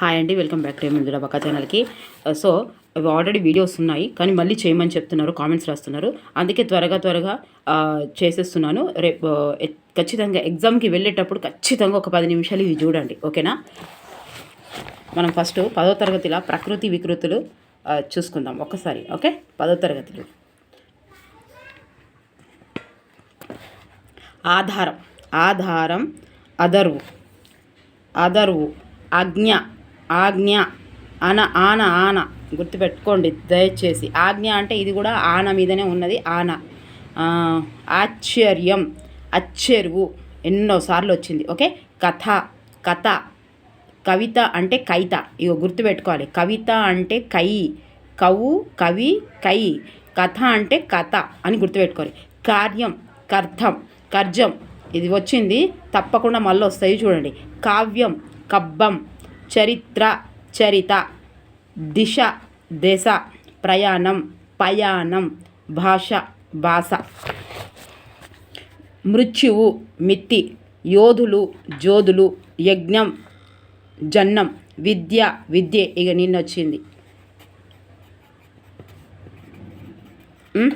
Hi అండి welcome back to ముందుల బక్క ఛానల్కి. సో ఆల్రెడీ వీడియోస్ ఉన్నాయి కానీ మళ్ళీ చేయమని చెప్తున్నారు కామెంట్స్ రాస్తున్నారు. అందుకే త్వరగా త్వరగా uh, చేసేస్తున్నాను. రేపు uh, ఖచ్చితంగా ఎగ్జామ్కి వెళ్ళేటప్పుడు ఖచ్చితంగా ఒక పది నిమిషాలు ఇవి చూడండి ఓకేనా? మనం ఫస్ట్ పదో తరగతిలో ప్రకృతి వికృతులు uh, చూసుకుందాం ఒక్కసారి ఓకే? పదో తరగతిలో. ఆధారం ఆధారం అదరువు అదరువు ఆజ్ఞ. ఆజ్ఞ. అన ఆన ఆన. గుర్తుపెట్టుకోండి దయచేసి. ఆజ్ఞ అంటే ఇది కూడా ఆన మీదనే ఉన్నది ఆన. ఆశ్చర్యం అచ్చెరువు. ఎన్నోసార్లు వచ్చింది ఓకే? కథ కథ. కవిత అంటే కైత ఇగో గుర్తుపెట్టుకోవాలి. కవిత అంటే కై. కవు కవి కై. కథ అంటే కథ అని గుర్తుపెట్టుకోవాలి. కార్యం కర్థం కర్జం. ఇది వచ్చింది తప్పకుండా మళ్ళీ వస్తాయి చూడండి. కావ్యం కబ్బం. చరిత్ర చరిత దిశ దశ ప్రయాణం పయాణం భాష భాష. మృత్యువు మిత్తి యోధులు జోధులు యజ్ఞం జన్నం విద్య విద్య ఇక నిన్నొచ్చింది. ఉమ్,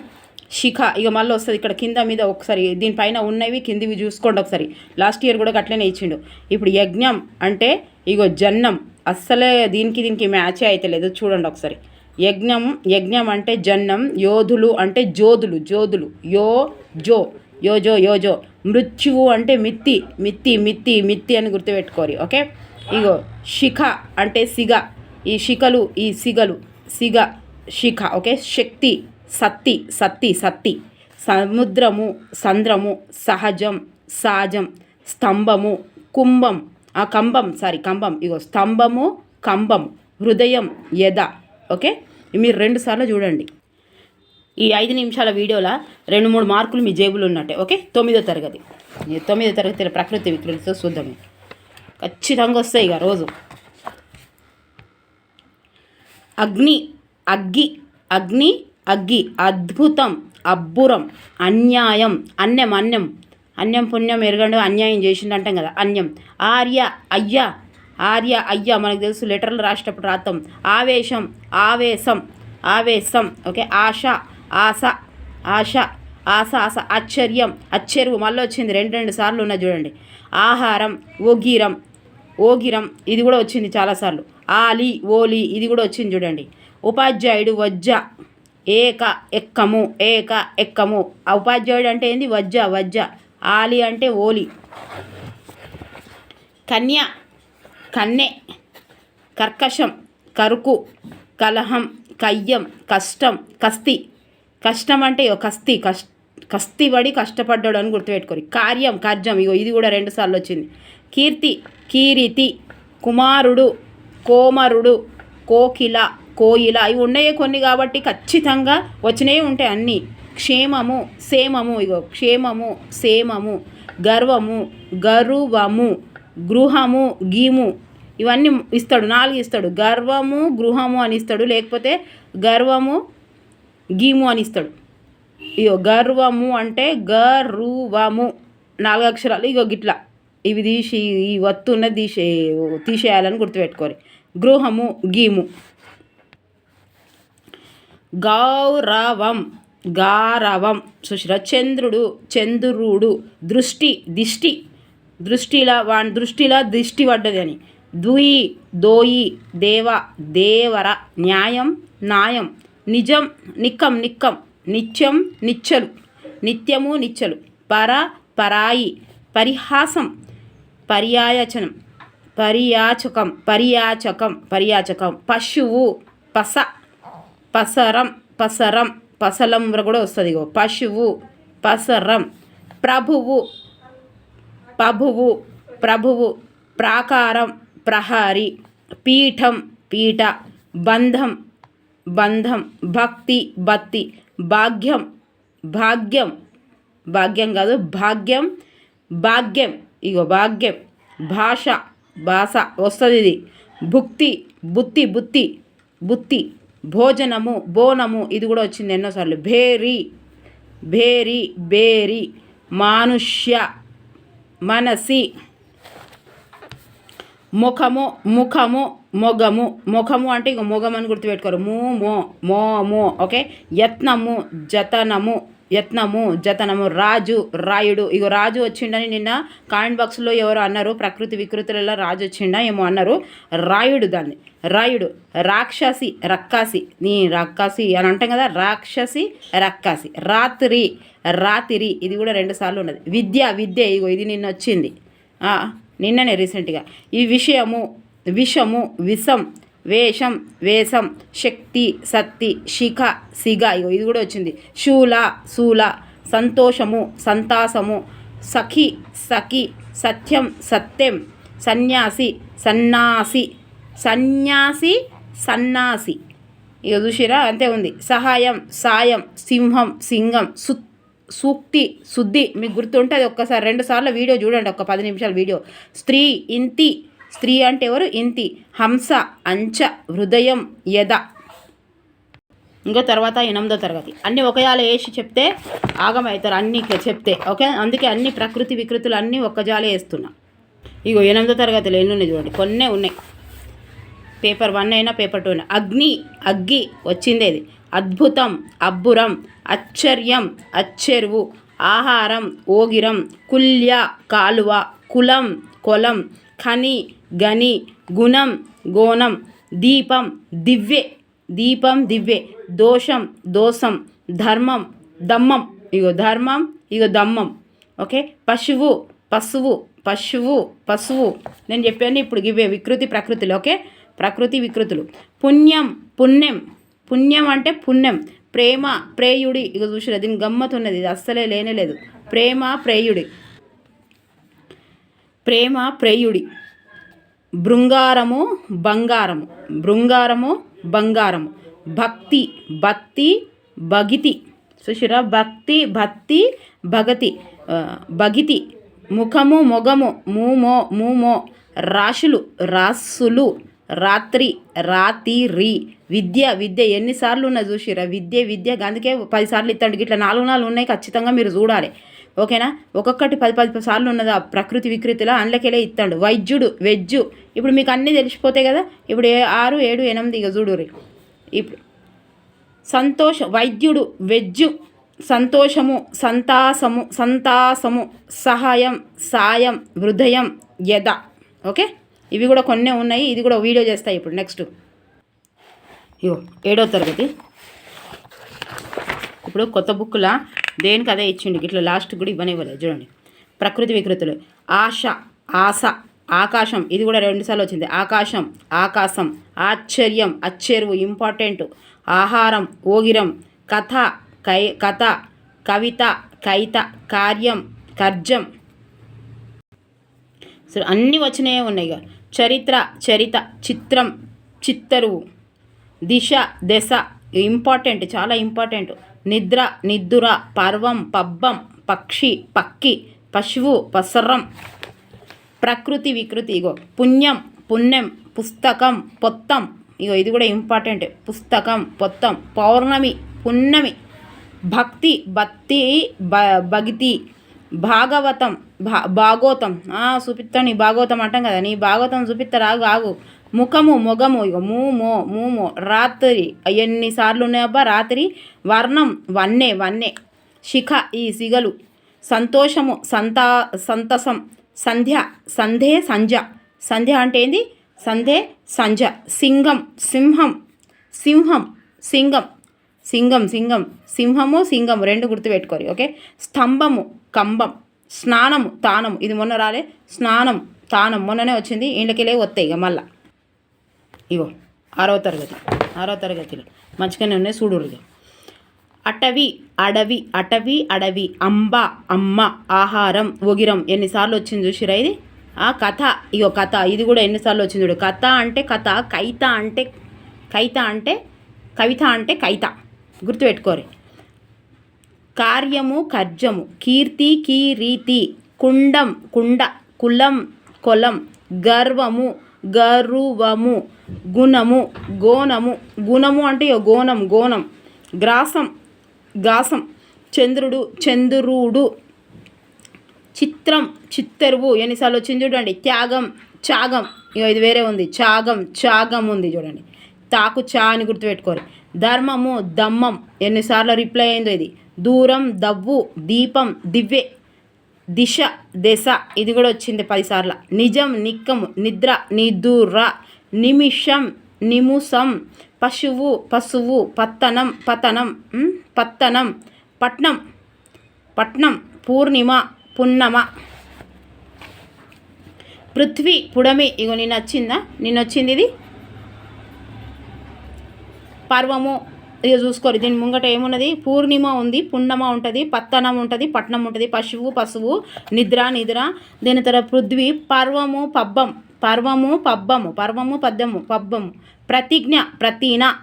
శిఖ ఇక మళ్ళీ వస్తుంది ఇక్కడ కింద మీద ఒకసారి దీనిపైన ఉన్నవి కిందివి చూసుకోండి ఒకసారి. లాస్ట్ ఇయర్ కూడా అట్లనే ఇచ్చిండు. ఇప్పుడు యజ్ఞం అంటే ఇగో జన్నం. అస్సలే దీనికి దీనికి మ్యాచే అయితే లేదు. చూడండి ఒకసారి. యజ్ఞం యజ్ఞం అంటే జన్నం యోధులు అంటే జోధులు జోధులు. యో జో యోజో యోజో మృత్యువు అంటే మిత్తి మిత్తి మిత్తి మిత్తి అని గుర్తుపెట్టుకోరి ఓకే? ఇగో శిఖ అంటే సిగ. ఈ శిఖలు ఈ సిగలు సిగ శిఖ ఓకే? శక్తి. సత్తి సత్తి సత్తి. సముద్రము సంద్రము సహజం సహజం స్తంభము కుంభం. ఆ కంబం సారీ కంబం ఇగో స్తంభము కంబం హృదయం యద ఓకే? మీరు రెండు సార్లు చూడండి. ఈ ఐదు నిమిషాల వీడియోలో రెండు మూడు మార్కులు మీ జేబులు ఉన్నట్టే. ఓకే? తొమ్మిదో తరగతి. తొమ్మిదో తరగతి ప్రకృతి వికృతితో చూద్దాం ఖచ్చితంగా వస్తాయి ఇక రోజు. అగ్ని అగ్గి అగ్ని అగ్గి అద్భుతం అబ్బురం అన్యాయం అన్యం అన్యం. అన్యం పుణ్యం ఎరగండు అన్యాయం చేసిండు అంటాం కదా అన్యం. ఆర్య అయ్య ఆర్య అయ్య మనకు తెలుసు లెటర్లు రాసేటప్పుడు రాస్తాం ఆవేశం ఆవేశం ఆవేశం ఓకే? ఆశ ఆశ ఆశ ఆశ ఆశ ఆశ్చర్యం అచ్చెరువు. మళ్ళీ వచ్చింది రెండు రెండు సార్లు ఉన్నాయి చూడండి. ఆహారం ఓగిరం ఓగిరం ఇది కూడా వచ్చింది చాలాసార్లు. ఆలి ఓలి ఇది కూడా వచ్చింది చూడండి. ఉపాధ్యాయుడు వజ్జ ఏక ఎక్కము ఏక ఎక్కము. ఉపాధ్యాయుడు అంటే ఏంది? వజ్జ వజ్జ. ఆలి అంటే ఓలి. కన్య కన్నె. కర్కశం కరుకు. కలహం కయ్యం కష్టం కస్తి. కష్టం అంటే కస్తి కష్ కస్తి పడి కష్టపడ్డాడు అని గుర్తుపెట్టుకోరు. కార్యం కార్యం ఇగో ఇది కూడా రెండు సార్లు వచ్చింది. కీర్తి కీరితి కుమారుడు కోమరుడు కోకిల. కోయిల ఇవి ఉన్నాయే కొన్ని కాబట్టి ఖచ్చితంగా వచ్చినవి ఉంటాయి అన్నీ. క్షేమము సేమము ఇగో క్షేమము సేమము గర్వము గరువము గృహము గీము ఇవన్నీ ఇస్తాడు నాలుగు ఇస్తాడు. గర్వము గృహము అని ఇస్తాడు లేకపోతే గర్వము గీము అని ఇస్తాడు. ఇగో గర్వము అంటే గర్వము. నాలుగు అక్షరాలు ఇగో గిట్లా. ఇవి తీసి ఈ వత్తున్న తీసే తీసేయాలని గుర్తుపెట్టుకోవాలి గృహము గీము. గౌరవం. గారవం. చూసిరా చంద్రుడు చంద్రుడు. దృష్టి దిష్టి. దృష్టిలా వా దృష్టిలా దిష్టి పడ్డది అని. ద్వి దోయి దేవ దేవర. న్యాయం న్యాయం నిజం నిక్కం నిక్కం. నిత్యం నిచ్చలు. నిత్యము నిచ్చలు. పర పరాయి. పరిహాసం. పర్యాయచనం. పర్యాచకం. పర్యాచకం. పర్యాచకం. పశువు. పస. పసరం పసరం పసలం కూడా వస్తుంది ఇగో. పశువు పసరం ప్రభువు పభువు ప్రభువు ప్రాకారం ప్రహారి పీఠం పీఠ బంధం బంధం భక్తి భక్తి భాగ్యం భాగ్యం భాగ్యం కాదు భాగ్యం భాగ్యం ఇగో భాగ్యం భాష భాష వస్తుంది ఇది. భుక్తి బుత్తి బుత్తి బుత్తి భోజనము బోనము ఇది కూడా వచ్చింది ఎన్నోసార్లు. భేరి భేరి బేరి మానుష్య మనసి ముఖము ముఖము మొగము. ముఖము అంటే ఇక మొగం అని గుర్తుపెట్టుకోరు. మూ మో మో మో ఓకే? యత్నము జతనము యత్నము జతనము. రాజు రాయుడు. ఇగో రాజు వచ్చిండని నిన్న కామెంట్ బాక్స్లో ఎవరు అన్నారు? ప్రకృతి వికృతులలో రాజు వచ్చిండా ఏమో అన్నారు. రాయుడు దాన్ని. రాయుడు రాక్షసి రక్కాసి. నీ రక్కాసి అని అంటాం కదా రాక్షసి రక్కాసి. రాత్రి రాత్రి. ఇది కూడా రెండు సార్లు ఉన్నది. విద్య విద్య. ఇగో ఇది నిన్న వచ్చింది. నిన్ననే రీసెంట్గా. ఈ విషయము విషము విషం వేషం వేషం శక్తి సత్తి శిఖ సిగ ఇగో ఇది కూడా వచ్చింది. శూల శూల సంతోషము సంతాసము సఖి సఖి సత్యం సత్యం సన్యాసి సన్నాసి సన్యాసి సన్నాసి. ఇక చూసిరా? అంతే ఉంది. సహాయం సాయం సింహం సింగం సు సూక్తి శుద్ధి మీకు గుర్తుంటే అది ఒక్కసారి రెండు సార్లు వీడియో చూడండి. ఒక పది నిమిషాల వీడియో. స్త్రీ ఇంతి స్త్రీ అంటే ఎవరు? ఇంతి. హంస అంచ హృదయం యద. ఇంకో తర్వాత ఎనిమిదో తరగతి. అన్నీ ఒకయాల వేసి చెప్తే ఆగమవుతారు అన్నీ చెప్తే ఓకే? అందుకే అన్ని ప్రకృతి వికృతులు అన్నీ ఒక్కజాలే వేస్తున్నా. ఇగో ఎనిమిదో తరగతిలో ఎన్ని ఉన్నాయి చూడండి. కొన్నే ఉన్నాయి. పేపర్ వన్ అయినా పేపర్ టూ అయినా. అగ్ని అగ్గి వచ్చిందేది ఇది. అద్భుతం అబ్బురం అచ్చర్యం అచ్చెరువు ఆహారం ఓగిరం కుల్య కాలువ కులం కొలం ఖని గని గుణం గోణం దీపం దివ్వె దీపం దివ్వె దోషం దోషం ధర్మం దమ్మం ఇగో ధర్మం ఇగో దమ్మం ఓకే? పశువు పశువు పశువు పశువు. నేను చెప్పాను ఇప్పుడు ఇవే వికృతి ప్రకృతులు ఓకే? ప్రకృతి వికృతులు. పుణ్యం పుణ్యం. పుణ్యం అంటే పుణ్యం. ప్రేమ ప్రేయుడి. ఇక చూసిరా దీని గమ్మత్ ఉన్నది ఇది అస్సలే లేనేలేదు ప్రేమ ప్రేయుడి. ప్రేమ ప్రేయుడి. బృంగారము బంగారము. బృంగారము బంగారము. భక్తి భక్తి భగితి. చూసిరా? భక్తి భక్తి భగతి. భగితి. ముఖము మొగము. మూమో మూమో. రాశులు రాసులు. రాత్రి రాతిరి విద్య విద్య. ఎన్నిసార్లు ఉన్నది చూసిరా? విద్య విద్య. అందుకే పదిసార్లు ఇత్తండి. ఇట్లా నాలుగు నాలుగు ఉన్నాయి ఖచ్చితంగా మీరు చూడాలి. ఓకేనా? ఒక్కొక్కటి పది పది సార్లు ఉన్నది ఆ ప్రకృతి వికృతిలో అందులోకెళ్ళే ఇస్తాడు. వైద్యుడు వెజ్జు. ఇప్పుడు మీకు అన్నీ తెలిసిపోతాయి కదా ఇప్పుడు ఏ ఆరు ఏడు ఎనిమిది ఇక చూడురి ఇప్పుడు సంతోష వైద్యుడు వెజ్జు సంతోషము సంతాసము సంతాసము సహాయం సాయం హృదయం యద. ఓకే? ఇవి కూడా కొన్నే ఉన్నాయి ఇది కూడా వీడియో చేస్తాయి ఇప్పుడు నెక్స్ట్. ఇగో ఏడో తరగతి. ఇప్పుడు కొత్త బుక్లా దేనికి అదే ఇచ్చిండు? ఇట్లా లాస్ట్ కూడా ఇవ్వనివ్వలేదు. చూడండి. ప్రకృతి వికృతులు. ఆశ ఆశ ఆకాశం. ఇది కూడా రెండుసార్లు వచ్చింది. ఆకాశం ఆకాశం. ఆశ్చర్యం అచ్చెరువు ఇంపార్టెంట్ ఆహారం ఓగిరం కథ కై కథ కవిత కైత కార్యం కర్జం. సో అన్నీ వచ్చినాయే ఉన్నాయి ఇక. చరిత్ర చరిత చిత్రం చిత్తరువు. దిశ దశ ఇంపార్టెంట్ చాలా ఇంపార్టెంట్ నిద్ర నిద్దుర పర్వం పబ్బం పక్షి పక్కి పశువు పసరం ప్రకృతి వికృతి ఇగో. పుణ్యం పుణ్యం పుస్తకం పొత్తం. ఇగో ఇది కూడా ఇంపార్టెంట్ పుస్తకం పొత్తం. పౌర్ణమి పున్నమి. భక్తి భక్తి భగితి. భాగవతం భా భాగవతం చూపిస్తాను నీ భాగవతం అంటాం కదా నీ భాగవతం చూపిత్త రాగు ఆగు. ముఖము మొగము ఇక మూమో మూమో రాత్రి. ఎన్నిసార్లు ఉన్నాయబ్బా రాత్రి? వర్ణం వన్నే వన్నే. శిఖ ఈ సిగలు. సంతోషము సంతా సంతసం. సంధ్య సంధే సంధ్య. సంధ్య అంటే ఏంది? సంధే సంధ్య. సింగం సింహం. సింహం సింగం. సింగం సింగం. సింహము సింగం రెండు గుర్తుపెట్టుకోరు ఓకే? స్తంభము కంబం స్నానము తానము. ఇది మొన్న రాలే. స్నానం తానం. మొన్ననే వచ్చింది. ఇండ్లకెళ్ళే వస్తాయి ఇక మళ్ళీ. ఇగో ఆరో తరగతి ఆరో తరగతిలో మంచిగానే ఉన్నాయి చూడురుగా అటవి అడవి అటవి అడవి అంబ అమ్మ ఆహారం ఒగిరం ఎన్నిసార్లు వచ్చింది చూసిరా ఇది? ఆ కథ ఇగో కథ ఇది కూడా ఎన్నిసార్లు వచ్చింది చూడు. కథ అంటే కథ కైత అంటే కైత అంటే కవిత అంటే కైత. గుర్తుపెట్టుకోరు. కార్యము కర్జము కీర్తి కీరీతి కుండం కుండ కులం కొలం గర్వము గరువము గుణము గోనము గుణము అంటే ఇగో గోనం గోనం గ్రాసం గ్రాసం చంద్రుడు చంద్రుడు చిత్రం చిత్తరువు ఎన్నిసార్లు వచ్చింది చూడండి త్యాగం చాగం ఇగో ఇది వేరే ఉంది చాగం చాగం ఉంది చూడండి తాకు చా అని గుర్తుపెట్టుకోరు. ధర్మము దమ్మం ఎన్నిసార్లు రిప్లై అయిందో ఇది దూరం దవ్వు దీపం దివ్వె దిశ దశ ఇది కూడా వచ్చింది పదిసార్లు. నిజం నిక్కము నిద్ర నిదుర నిమిషం నిముసం పశువు పశువు పత్తనం పతనం పత్తనం పట్నం పట్నం పూర్ణిమ పున్నమ. పృథ్వీ పుడమి ఇగో నిన్న వచ్చిందా నిన్న వచ్చింది ఇది? పర్వము ఇక చూసుకోరు. దీని ముంగట ఏమున్నది? పూర్ణిమ ఉంది పున్నమ ఉంటుంది పత్తనం ఉంటుంది పట్నం ఉంటుంది. పశువు పశువు నిద్ర నిద్ర. దీని తర్వాత పృథ్వీ పర్వము పబ్బం. పర్వము పబ్బము పర్వము పద్యము పబ్బము. ప్రతిజ్ఞ ప్రతీన.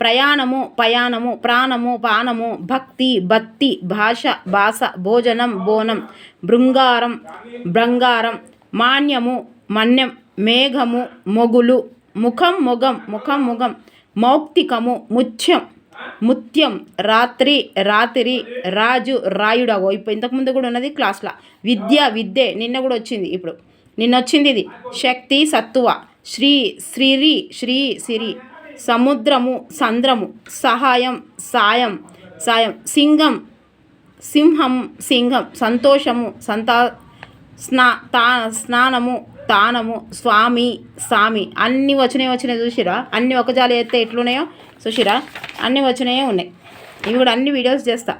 ప్రయాణము పయాణము ప్రాణము పానము భక్తి భక్తి భాష భాష భోజనం బోనం. బృంగారం బృంగారం మాన్యము మన్యం. మేఘము మొగులు. ముఖం ముఖం ముఖం ముఖం. మౌక్తికము ముత్యం. ముత్యం రాత్రి రాత్రి రాజు రాయుడగో ఇప్పుడు ఇంతకుముందు కూడా ఉన్నది క్లాస్లో. విద్య విద్యే. నిన్న కూడా వచ్చింది ఇప్పుడు. నిన్న వచ్చింది ఇది. శక్తి సత్తువ. శ్రీ శ్రీరి శ్రీ సిరి. సముద్రము సంద్రము. సహాయం సాయం. సాయం. సింగం. సింహం సింహం సంతోషము సంతా స్నా తా స్నానము తానము స్వామి స్వామి అన్నీ వచ్చినాయి వచ్చినాయి చూసిరా? అన్నీ ఒక జాలి ఎత్తే ఎట్లున్నాయో? చూసిరా అన్నీ వచ్చినాయే ఉన్నాయి. ఇవి కూడా అన్ని వీడియోస్ చేస్తా.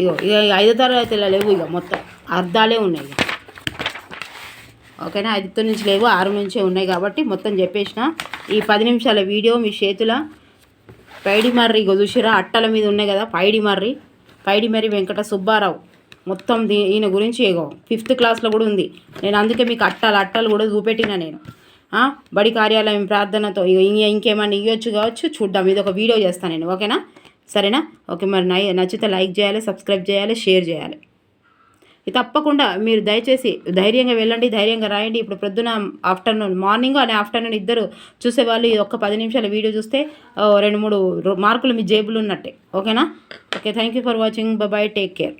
ఇగో ఇక ఐదో తరగతి లేవు ఇక మొత్తం. అర్థాలే ఉన్నాయి ఇక ఓకేనా? ఐదు నుంచి లేవు ఆరు నుంచే ఉన్నాయి కాబట్టి మొత్తం చెప్పేసిన. ఈ పది నిమిషాల వీడియో మీ చేతుల పైడి మర్రి ఇగో చూసిరా అట్టల మీద ఉన్నాయి కదా పైడి మర్రి. పైడి మర్రి వెంకట సుబ్బారావు. మొత్తం దీ ఈయన గురించి ఇగో ఫిఫ్త్ క్లాస్లో కూడా ఉంది. నేను అందుకే మీకు అట్టాలు అట్టాలు కూడా చూపెట్టిన నేను. బడి కార్యాలయం ప్రార్థనతో ఇగో ఇంకేమన్నా ఇవ్వచ్చు కావచ్చు చూద్దాం. ఇది ఒక వీడియో చేస్తాను నేను ఓకేనా? సరేనా? ఓకే మరి నై నచ్చితే లైక్ చేయాలి సబ్స్క్రైబ్ చేయాలి షేర్ చేయాలి. ఇది తప్పకుండా మీరు దయచేసి ధైర్యంగా వెళ్ళండి ధైర్యంగా రాయండి. ఇప్పుడు ప్రొద్దున ఆఫ్టర్నూన్ మార్నింగ్ అనే ఆఫ్టర్నూన్ ఇద్దరు చూసేవాళ్ళు ఈ ఒక్క పది నిమిషాల వీడియో చూస్తే రెండు మూడు రో- మార్కులు మీ జేబులు ఉన్నట్టే. ఓకేనా? Okay thank you for watching. Bye take care.